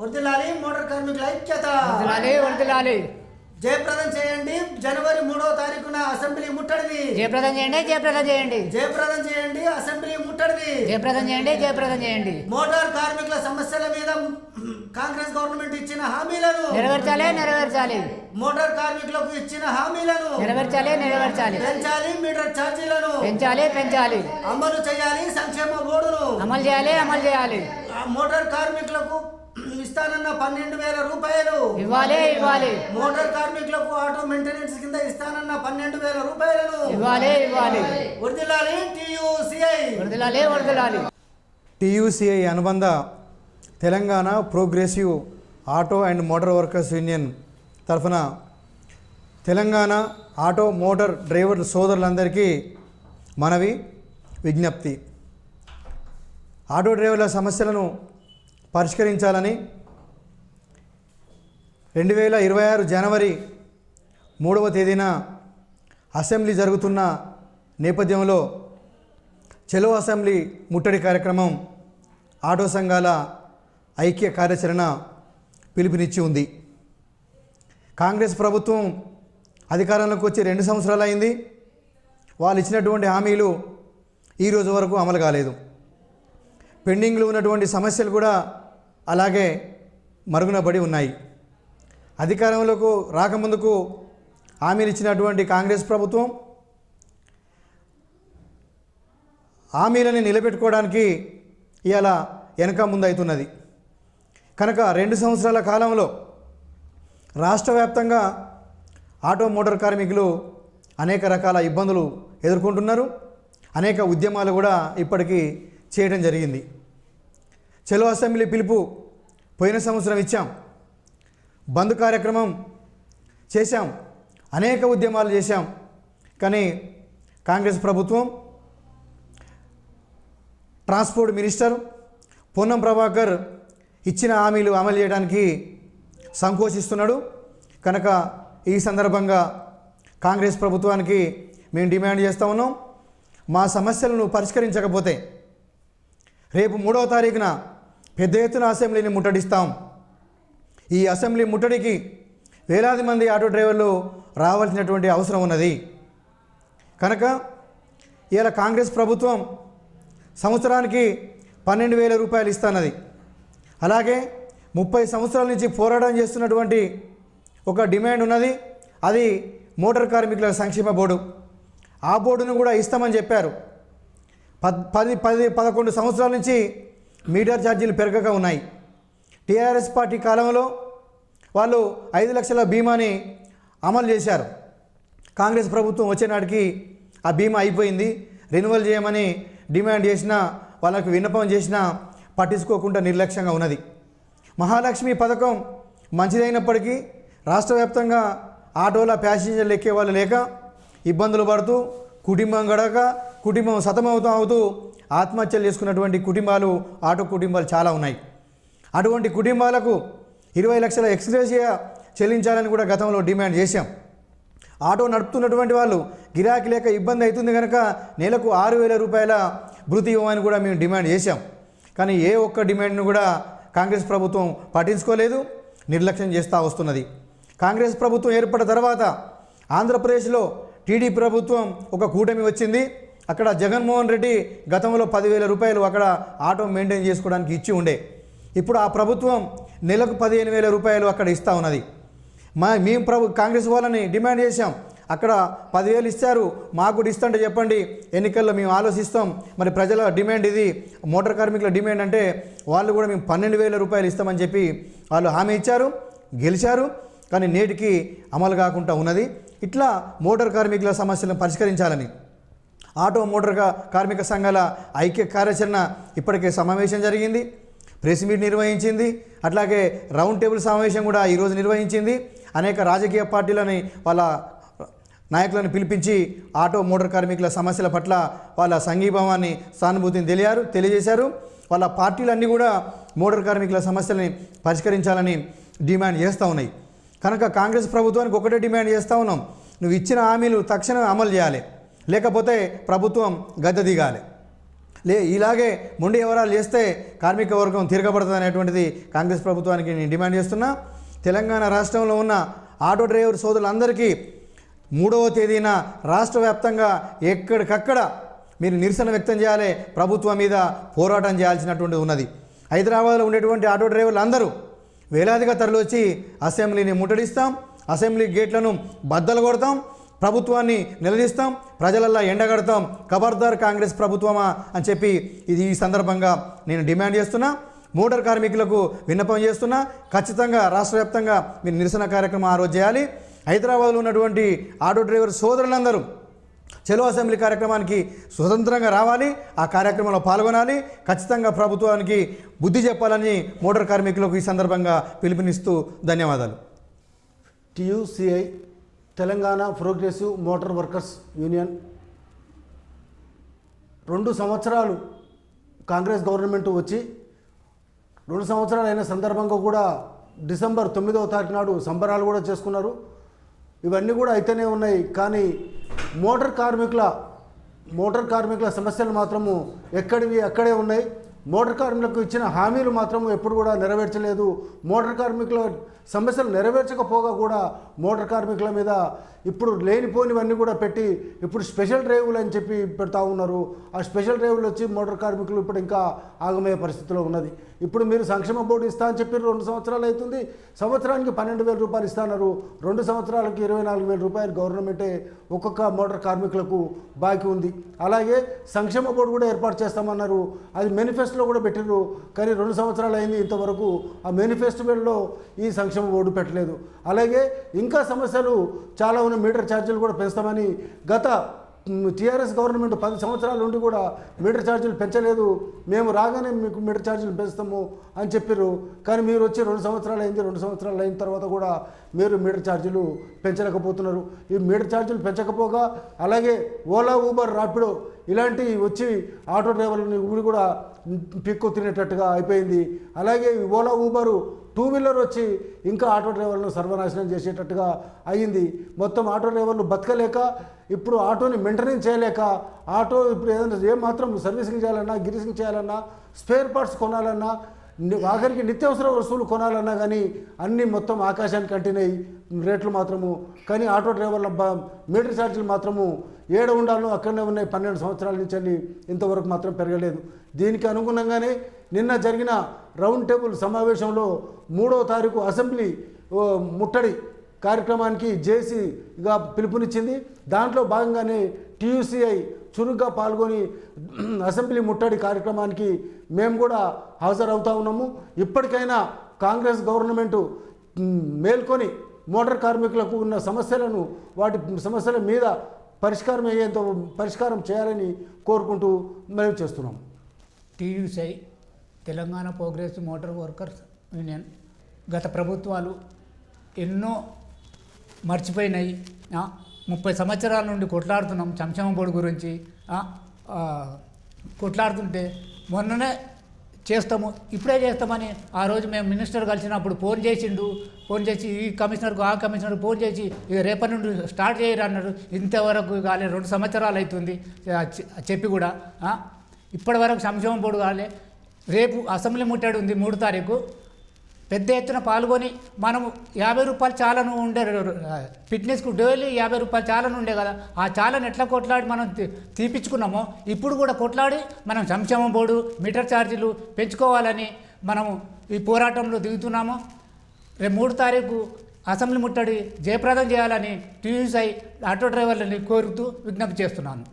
వర్దిల్లాలి మోటార్ కార్మికుల ఐక్యత. వర్దిలాలి వర్దిలాలి. జయప్రదం చేయండి జనవరి మూడో తారీఖున అసెంబ్లీ ముట్టడిని. జయప్రదం చేయండి జయప్రదం చేయండి. జయప్రదం చేయండి అసెంబ్లీ ముట్టడిని. జయప్రదం చేయండి జయప్రదం చేయండి. మోటార్ కార్మికుల సమస్యల మీద కాంగ్రెస్ గవర్నమెంట్ ఇచ్చిన హామీలను. నెరవేర్చాలి నెరవేర్చాలి. మోటార్ కార్మికులకు ఇచ్చిన హామీలను. నెరవేర్చాలి నెరవేర్చాలి. పెంచాలి మీటర్ ఛార్జీలను. పెంచాలి పెంచాలి. అమలు చేయాలి సంక్షేమ బోర్డును. అమలు చేయాలి అమలు చేయాలి. మోటార్ కార్మికులకు ఇస్తానన్న పన్నెండు వేల రూపాయలు. ఇవ్వాలి ఇవ్వాలి. మోటార్ కార్మికులకు ఆటో మెయింటెనెన్స్ కింద ఇస్తానన్న పన్నెండు వేల రూపాయలను. ఇవ్వాలి ఇవ్వాలి. వర్దిల్లాలి టియుసిఐ. వర్దిలాలి వర్దిలాలి. టీయూసీఐ అనుబంధ Telangana progressive auto and motor workers union తరఫున తెలంగాణ ఆటో మోటార్ డ్రైవర్ సోదరులందరికీ మనవి విజ్ఞప్తి. ఆటో డ్రైవర్ల సమస్యలను పరిష్కరించాలని రెండు వేల ఇరవై ఆరు జనవరి మూడవ తేదీన అసెంబ్లీ జరుగుతున్న నేపథ్యంలో చెలో అసెంబ్లీ ముట్టడి కార్యక్రమం ఆటో సంఘాల ఐక్య కార్యాచరణ పిలుపునిచ్చి ఉంది. కాంగ్రెస్ ప్రభుత్వం అధికారంలోకి వచ్చి రెండు సంవత్సరాలు అయింది వాళ్ళు ఇచ్చినటువంటి హామీలు ఈ రోజు వరకు అమలు కాలేదు. పెండింగ్లో ఉన్నటువంటి సమస్యలు కూడా అలాగే మరుగున పడి ఉన్నాయి. అధికారంలోకి రాకముందుకు హామీలిచ్చినటువంటి కాంగ్రెస్ ప్రభుత్వం హామీలని నిలబెట్టుకోవడానికి ఇవాళ వెనక ముందవుతున్నది కనుక రెండు సంవత్సరాల కాలంలో రాష్ట్ర వ్యాప్తంగా ఆటో మోటార్ కార్మికులు అనేక రకాల ఇబ్బందులు ఎదుర్కొంటున్నారు. అనేక ఉద్యమాలు కూడా ఇప్పటికీ చేయడం జరిగింది. చెలో అసెంబ్లీ పిలుపు పోయిన సంవత్సరం ఇచ్చాం. బంద్ కార్యక్రమం చేశాం. అనేక ఉద్యమాలు చేశాం. కానీ కాంగ్రెస్ ప్రభుత్వం ట్రాన్స్పోర్ట్ మినిస్టర్ పొన్నం ప్రభాకర్ ఇచ్చిన హామీలు అమలు చేయడానికి సంకోచిస్తున్నాడు. కనుక ఈ సందర్భంగా కాంగ్రెస్ ప్రభుత్వానికి మేము డిమాండ్ చేస్తూ ఉన్నాం. మా సమస్యలను పరిష్కరించకపోతే రేపు మూడవ తారీఖున పెద్ద ఎత్తున అసెంబ్లీని ముట్టడిస్తాం. ఈ అసెంబ్లీ ముట్టడికి వేలాది మంది ఆటో డ్రైవర్లు రావాల్సినటువంటి అవసరం ఉన్నది. కనుక ఇలా కాంగ్రెస్ ప్రభుత్వం సంవత్సరానికి పన్నెండు వేల రూపాయలు ఇస్తున్నది. అలాగే ముప్పై సంవత్సరాల నుంచి పోరాటం చేస్తున్నటువంటి ఒక డిమాండ్ ఉన్నది. అది మోటార్ కార్మికుల సంక్షేమ బోర్డు. ఆ బోర్డును కూడా ఇస్తామని చెప్పారు. పద్ పది పది పదకొండు సంవత్సరాల నుంచి మీటర్ ఛార్జీలు పెరగక ఉన్నాయి. టీఆర్ఎస్ పార్టీ కాలంలో వాళ్ళు ఐదు లక్షల బీమాని అమలు చేశారు. కాంగ్రెస్ ప్రభుత్వం వచ్చేనాటికి ఆ బీమా అయిపోయింది. రెన్యువల్ చేయమని డిమాండ్ చేసినా వాళ్ళకు విన్నపం చేసినా పట్టించుకోకుండా నిర్లక్ష్యంగా ఉన్నది. మహాలక్ష్మి పథకం మంచిదైనప్పటికీ రాష్ట్ర వ్యాప్తంగా ఆటోల ప్యాసింజర్లు ఎక్కే వాళ్ళు లేక ఇబ్బందులు పడుతూ కుటుంబం గడక కుటుంబం సతమవుతూ అవుతూ ఆత్మహత్యలు చేసుకున్నటువంటి కుటుంబాలు ఆటో కుటుంబాలు చాలా ఉన్నాయి. అటువంటి కుటుంబాలకు ఇరవై లక్షల ఎక్స్గ్రేషియా చెల్లించాలని కూడా గతంలో డిమాండ్ చేశాం. ఆటో నడుపుతున్నటువంటి వాళ్ళు గిరాకీ లేక ఇబ్బంది అవుతుంది కనుక నెలకు ఆరు వేల రూపాయల భృతి ఇవ్వమని కూడా మేము డిమాండ్ చేశాం. కానీ ఏ ఒక్క డిమాండ్ను కూడా కాంగ్రెస్ ప్రభుత్వం పట్టించుకోలేదు నిర్లక్ష్యం చేస్తూ వస్తున్నది. కాంగ్రెస్ ప్రభుత్వం ఏర్పడిన తర్వాత ఆంధ్రప్రదేశ్లో టీడీ ప్రభుత్వం ఒక కూటమి వచ్చింది. అక్కడ జగన్మోహన్ రెడ్డి గతంలో పదివేల రూపాయలు అక్కడ ఆటో మెయింటైన్ చేసుకోవడానికి ఇచ్చి ఉండే. ఇప్పుడు ఆ ప్రభుత్వం నెలకు పదిహేను వేల రూపాయలు అక్కడ ఇస్తూ ఉన్నది. మా మేము ప్రభు కాంగ్రెస్ వాళ్ళని డిమాండ్ చేశాం. అక్కడ పదివేలు ఇస్తారు మాకు కూడా ఇస్తుంటే చెప్పండి. ఎన్నికల్లో మేము ఆలోచిస్తాం. మరి ప్రజల డిమాండ్ ఇది. మోటార్ కార్మికుల డిమాండ్ అంటే వాళ్ళు కూడా మేము పన్నెండు వేల రూపాయలు ఇస్తామని చెప్పి వాళ్ళు హామీ ఇచ్చారు గెలిచారు. కానీ నేటికి అమలు కాకుండా ఉన్నది. ఇట్లా మోటార్ కార్మికుల సమస్యలను పరిష్కరించాలని. ఆటో మోటార్ కార్మిక సంఘాల ఐక్య కార్యాచరణ ఇప్పటికే సమావేశం జరిగింది. ప్రెస్ మీట్ నిర్వహించింది. అట్లాగే రౌండ్ టేబుల్ సమావేశం కూడా ఈరోజు నిర్వహించింది. అనేక రాజకీయ పార్టీలని వాళ్ళ నాయకులను పిలిపించి ఆటో మోటార్ కార్మికుల సమస్యల పట్ల వాళ్ళ సంఘీభావాన్ని సానుభూతిని తెలియారు తెలియజేశారు. వాళ్ళ పార్టీలన్నీ కూడా మోటార్ కార్మికుల సమస్యలని పరిష్కరించాలని డిమాండ్ చేస్తూ ఉన్నాయి. కనుక కాంగ్రెస్ ప్రభుత్వానికి ఒకటే డిమాండ్ చేస్తూ ఉన్నాం. నువ్వు ఇచ్చిన హామీలు తక్షణమే అమలు చేయాలి. లేకపోతే ప్రభుత్వం గద్దె దిగాలి. లే ఇలాగే మొండి వ్యవహారాలు చేస్తే కార్మిక వర్గం తిరగబడుతుంది అనేటువంటిది కాంగ్రెస్ ప్రభుత్వానికి నేను డిమాండ్ చేస్తున్నా. తెలంగాణ రాష్ట్రంలో ఉన్న ఆటో డ్రైవర్ సోదరులందరికీ మూడవ తేదీన రాష్ట్ర వ్యాప్తంగా ఎక్కడికక్కడ మీరు నిరసన వ్యక్తం చేయాలి ప్రభుత్వం మీద పోరాటం చేయాల్సినటువంటి ఉన్నది. హైదరాబాద్లో ఉండేటువంటి ఆటో డ్రైవర్లు అందరూ వేలాదిగా తరలివచ్చి అసెంబ్లీని ముట్టడిస్తాం అసెంబ్లీ గేట్లను బద్దలు కొడతాం ప్రభుత్వాన్ని నిలదీస్తాం ప్రజలల్లా ఎండగడతాం ఖబర్దార్ కాంగ్రెస్ ప్రభుత్వమా అని చెప్పి ఇది ఈ సందర్భంగా నేను డిమాండ్ చేస్తున్నా. మోటార్ కార్మికులకు విన్నపం చేస్తున్నా. ఖచ్చితంగా రాష్ట్ర వ్యాప్తంగా మీరు నిరసన కార్యక్రమం ఆ రోజు చేయాలి. హైదరాబాద్లో ఉన్నటువంటి ఆటో డ్రైవర్ సోదరులందరూ చెలో అసెంబ్లీ కార్యక్రమానికి స్వతంత్రంగా రావాలి. ఆ కార్యక్రమంలో పాల్గొనాలి. ఖచ్చితంగా ప్రభుత్వానికి బుద్ధి చెప్పాలని మోటార్ కార్మికులకు ఈ సందర్భంగా పిలుపునిస్తూ ధన్యవాదాలు. TUCI Telangana progressive motor workers union. రెండు సంవత్సరాలు కాంగ్రెస్ గవర్నమెంట్ వచ్చి రెండు సంవత్సరాలు అయిన సందర్భంగా కూడా డిసెంబర్ తొమ్మిదవ తారీఖు నాడు సంబరాలు కూడా చేసుకున్నారు. ఇవన్నీ కూడా అయితేనే ఉన్నాయి కానీ మోటార్ కార్మికుల మోటార్ కార్మికుల సమస్యలు మాత్రము ఎక్కడివి అక్కడే ఉన్నాయి. మోటార్ కార్మికులకు ఇచ్చిన హామీలు మాత్రం ఎప్పుడు కూడా నెరవేర్చలేదు. మోటార్ కార్మికుల సమస్యలు నెరవేర్చకపోగా కూడా మోటార్ కార్మికుల మీద ఇప్పుడు లేనిపోనివన్నీ కూడా పెట్టి ఇప్పుడు స్పెషల్ డ్రైవ్లు అని చెప్పి పెడతా ఉన్నారు. ఆ స్పెషల్ డ్రైవ్లు వచ్చి మోటార్ కార్మికులు ఇప్పుడు ఇంకా ఆగమయ్యే పరిస్థితిలో ఉన్నది. ఇప్పుడు మీరు సంక్షేమ బోర్డు ఇస్తా అని చెప్పి రెండు సంవత్సరాలు అవుతుంది. సంవత్సరానికి పన్నెండు వేల రూపాయలు ఇస్తున్నారు. రెండు సంవత్సరాలకి ఇరవై నాలుగు వేల రూపాయలు గవర్నమెంటే ఒక్కొక్క మోటార్ కార్మికులకు బాకీ ఉంది. అలాగే సంక్షేమ బోర్డు కూడా ఏర్పాటు చేస్తామన్నారు. అది మేనిఫెస్టోలో కూడా పెట్టిర్రు కానీ రెండు సంవత్సరాలు అయింది ఇంతవరకు ఆ మేనిఫెస్టోలో ఈ సంక్షేమ బోర్డు పెట్టలేదు. అలాగే ఇంకా సమస్యలు చాలా ఉన్న మీటర్ ఛార్జీలు కూడా పెంచుతామని గత టీఆర్ఎస్ గవర్నమెంట్ పది సంవత్సరాలు ఉండి కూడా మీటర్ ఛార్జీలు పెంచలేదు. మేము రాగానే మీకు మీటర్ ఛార్జీలు పెంచుతాము అని చెప్పారు కానీ మీరు వచ్చి రెండు సంవత్సరాలు అయింది రెండు సంవత్సరాలు అయిన తర్వాత కూడా మీరు మీటర్ ఛార్జీలు పెంచలేకపోతున్నారు. ఈ మీటర్ ఛార్జీలు పెంచకపోగా అలాగే ఓలా ఊబర్ రాపిడో ఇలాంటివి వచ్చి ఆటో డ్రైవర్లని ఊరి కూడా పిక్కు తినేటట్టుగా అయిపోయింది. అలాగే ఓలా ఊబరు టూ వీలర్ వచ్చి ఇంకా ఆటో డ్రైవర్లను సర్వనాశనం చేసేటట్టుగా అయ్యింది. మొత్తం ఆటో డ్రైవర్లు బతకలేక ఇప్పుడు ఆటోని మెయింటెనెన్స్ చేయలేక ఆటో ఇప్పుడు ఏదైనా ఏమాత్రం మాత్రం సర్వీసింగ్ చేయాలన్నా గిరీసింగ్ చేయాలన్నా స్పేర్ పార్ట్స్ కొనాలన్నా ఆఖరికి నిత్యావసర వస్తువులు కొనాలన్నా కానీ అన్నీ మొత్తం ఆకాశానికి అంటినాయి రేట్లు మాత్రము. కానీ ఆటో డ్రైవర్ల బ మీటర్ ఛార్జీలు మాత్రము ఏడ ఉండాలో అక్కడనే ఉన్నాయి. పన్నెండు సంవత్సరాల నుంచి వెళ్ళి ఇంతవరకు మాత్రం పెరగలేదు. దీనికి అనుగుణంగానే నిన్న జరిగిన రౌండ్ టేబుల్ సమావేశంలో మూడో తారీఖు అసెంబ్లీ ముట్టడి కార్యక్రమానికి జేసీగా పిలుపునిచ్చింది. దాంట్లో భాగంగానే టీయూసీఐ చురుగ్గా పాల్గొని అసెంబ్లీ ముట్టడి కార్యక్రమానికి మేము కూడా హాజరవుతా ఉన్నాము. ఇప్పటికైనా కాంగ్రెస్ గవర్నమెంటు మేల్కొని మోటార్ కార్మికులకు ఉన్న సమస్యలను వాటి సమస్యల మీద పరిష్కారం అయ్యేంత పరిష్కారం చేయాలని కోరుకుంటూ మేము చేస్తున్నాం. TUCI Telangana progress motor workers union గత ప్రభుత్వాలు ఎన్నో మర్చిపోయినాయి. ముప్పై సంవత్సరాల నుండి కొట్లాడుతున్నాం సంక్షేమ బోర్డు గురించి. కొట్లాడుతుంటే మొన్ననే చేస్తాము. ఇప్పుడే చేస్తామని ఆ రోజు మేము మినిస్టర్ కలిసినప్పుడు ఫోన్ చేసిండు. ఫోన్ చేసి ఈ కమిషనర్కు ఆ కమిషనర్కు ఫోన్ చేసి ఇక రేపటి నుండి స్టార్ట్ చేయరు అన్నారు. ఇంతవరకు కాలే రెండు సంవత్సరాలు అవుతుంది. చెప్పి కూడా ఇప్పటివరకు ఇప్పటి వరకు కాలే. రేపు అసెంబ్లీ ముట్టాడు ఉంది మూడు తారీఖు. పెద్ద ఎత్తున పాల్గొని మనము యాభై రూపాయలు చాలను ఉండే ఫిట్నెస్కు డైలీ యాభై రూపాయలు చాలను ఉండే కదా ఆ చాలను ఎట్లా కొట్లాడి మనం తీపిచ్చుకున్నామో ఇప్పుడు కూడా కొట్లాడి మనం సంక్షేమ బోర్డు మీటర్ ఛార్జీలు పెంచుకోవాలని మనము ఈ పోరాటంలో దిగుతున్నాము. రేపు మూడు తారీఖు అసెంబ్లీ ముట్టడి జయప్రదం చేయాలని టీయూసై ఆటో డ్రైవర్లని కోరుతూ విజ్ఞప్తి చేస్తున్నాను.